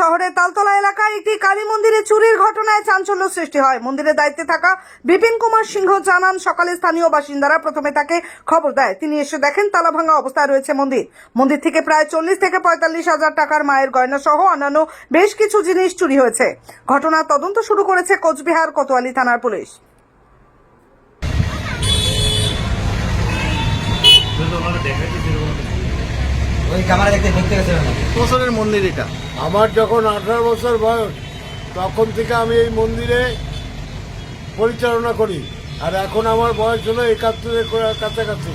শহরের তালতলা এলাকায় একটি কালী মন্দিরে চুরির ঘটনায় চাঞ্চল্য সৃষ্টি হয়। মন্দিরের দায়িত্বে থাকা বিপিন কুমার সিংহ জানান, সকালে স্থানীয় বাসিন্দারা প্রথমে তাকে খবর দেয়। তিনি এসে দেখেন তালা ভাঙা অবস্থায় রয়েছে মন্দির। মন্দির থেকে প্রায় চল্লিশ থেকে পঁয়তাল্লিশ হাজার টাকার মায়ের গয়না সহ অন্যান্য বেশ কিছু জিনিস চুরি হয়েছে। ঘটনার তদন্ত শুরু করেছে কোচবিহার কোতোয়ালি থানার পুলিশ। ওই ক্যামেরা দেখতে দেখতে গেছে বছরের মন্দির এটা। আমার যখন আঠারো বছর বয়স তখন থেকে আমি এই মন্দিরে পরিচালনা করি। আর এখন আমার বয়স হলো একাত্তরের কো- কাছাকাছি।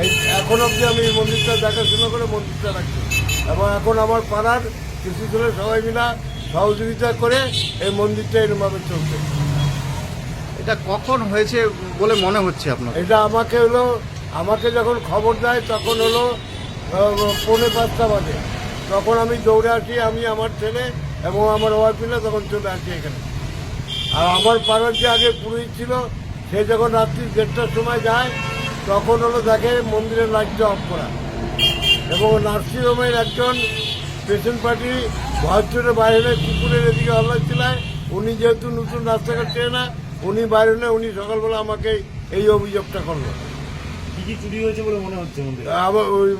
এই এখন অবধি আমি এই মন্দিরটা দেখাশোনা করে মন্দিরটা রাখছি। এবং এখন আমার পাড়ার কিছু ছেলে সবাই মিলা সহযোগিতা করে এই মন্দিরটা এরমভাবে চলছে। এটা কখন হয়েছে বলে মনে হচ্ছে আপনার? এটা আমাকে হলো আমাকে যখন খবর দেয় তখন হলো পৌনে পাঁচটা বাজে। তখন আমি দৌড়ে আসি, আমি, আমার ছেলে এবং আমার ওয়াইফ মিলে তখন চলে আসি এখানে। আর আমার পাড়ার যে আগে পুরোহিত ছিল, সে যখন রাত্রি দেড়টার সময় যায়, তখন হলো দেখে মন্দিরের লাইটটা অফ করা। এবং নার্সিংহোমের একজন পেশেন্ট পার্টি ভয়চুরে বাইরে কুকুরের এদিকে হল্লা ছিলায় উনি যেহেতু নতুন রাস্তাঘাট চেয়ে না, উনি বাইরে উনি সকালবেলা আমাকে এই অভিযোগটা করল। কি কি চুরি হয়েছে বলে মনে হচ্ছে আবার ওই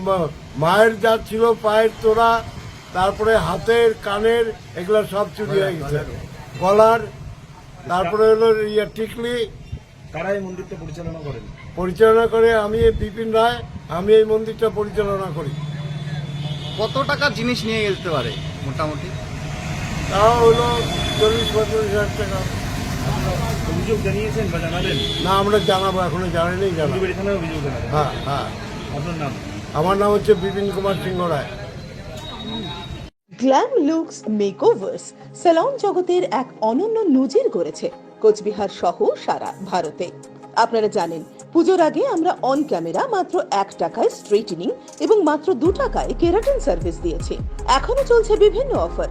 মায়ের যা ছিল পায়ের তোড়া তারপরে হাতের কানের এগুলো সব চুরি হয়ে গেছে। গলার তারপরে হলো ইয়ে টিকলি। কারা এই মন্দিরটা পরিচালনা করেন? পরিচালনা করে আমি এই বিপিন রায় আমি এই মন্দিরটা পরিচালনা করি। কত টাকা জিনিস নিয়ে যেতে পারে মোটামুটি? তাও হলো চল্লিশ পঁয়তাল্লিশ হাজার টাকা। অভিযোগ জানিয়েছেন বা জানালেন? না আমরা জানাব এখনও জানাই জানাব। থানায় অভিযোগ হ্যাঁ হ্যাঁ। আপনার নাম? আমার নাম হচ্ছে Bipin Kumar Singha Roy. Glam looks makeovers salon জগতের এক অনন্য নজির গড়েছে কোচবিহার সহ সারা ভারতে। আপনারা জানেন পুজোর আগে আমরা অন ক্যামেরা মাত্র এক টাকায় স্ট্রেটনিং এবং মাত্র দু টাকায় কেরাটিন সার্ভিস দিয়েছি। এখনও চলছে বিভিন্ন offer.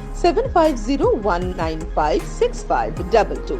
Seven five zero one nine five six five double two.